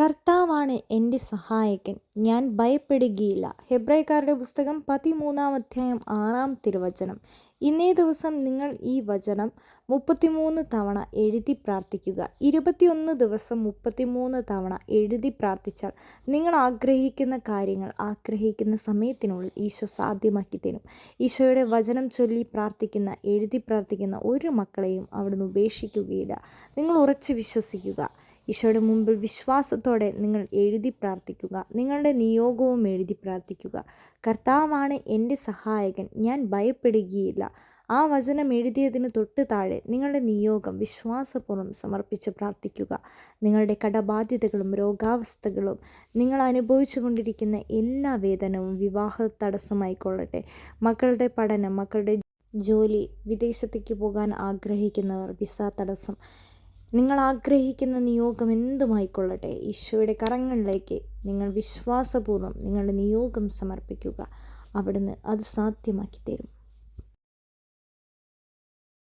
കർത്താവാണ് എന്റെ സഹായകൻ. ഞാൻ ഭയപ്പെടുകയില്ല. ഹെബ്രൈക്കാരുടെ പുസ്തകം പതിമൂന്നാം അധ്യായം ആറാം തിരുവചനം. ഇന്നേ ദിവസം നിങ്ങൾ ഈ വചനം മുപ്പത്തിമൂന്ന് തവണ എഴുതി പ്രാർത്ഥിക്കുക. ഇരുപത്തിയൊന്ന് ദിവസം മുപ്പത്തിമൂന്ന് തവണ എഴുതി പ്രാർത്ഥിച്ചാൽ നിങ്ങൾ ആഗ്രഹിക്കുന്ന കാര്യങ്ങൾ ആഗ്രഹിക്കുന്ന സമയത്തിനുള്ളിൽ ഈശോ സാധ്യമാക്കി തരും. ഈശോയുടെ വചനം ചൊല്ലി പ്രാർത്ഥിക്കുന്ന എഴുതി പ്രാർത്ഥിക്കുന്ന ഒരു മക്കളെയും അവിടുന്ന് ഉപേക്ഷിക്കുകയില്ല. നിങ്ങൾ ഉറച്ച് വിശ്വസിക്കുക. ഈശോയുടെ മുമ്പിൽ വിശ്വാസത്തോടെ നിങ്ങൾ എഴുതി പ്രാർത്ഥിക്കുക. നിങ്ങളുടെ നിയോഗവും എഴുതി പ്രാർത്ഥിക്കുക. കർത്താവാണ് എന്റെ സഹായകൻ. ഞാൻ ഭയപ്പെടുകയില്ല. ആ വചനം എഴുതിയതിന് തൊട്ട് താഴെ നിങ്ങളുടെ നിയോഗം വിശ്വാസപൂർവം സമർപ്പിച്ച് പ്രാർത്ഥിക്കുക. നിങ്ങളുടെ കടബാധ്യതകളും രോഗാവസ്ഥകളും നിങ്ങൾ അനുഭവിച്ചു കൊണ്ടിരിക്കുന്ന എല്ലാ വേദനവും വിവാഹ തടസ്സമായിക്കൊള്ളട്ടെ മക്കളുടെ പഠനം മക്കളുടെ ജോലി വിദേശത്തേക്ക് പോകാൻ ആഗ്രഹിക്കുന്നവർ വിസ തടസ്സം നിങ്ങൾ ആഗ്രഹിക്കുന്ന നിയോഗം എന്തുമായിക്കൊള്ളട്ടെ? ഈശോയുടെ കരങ്ങളിലേക്ക് നിങ്ങൾ വിശ്വാസപൂർവം നിങ്ങളുടെ നിയോഗം സമർപ്പിക്കുക. അവിടുന്ന് അത് സാധ്യമാക്കി തരും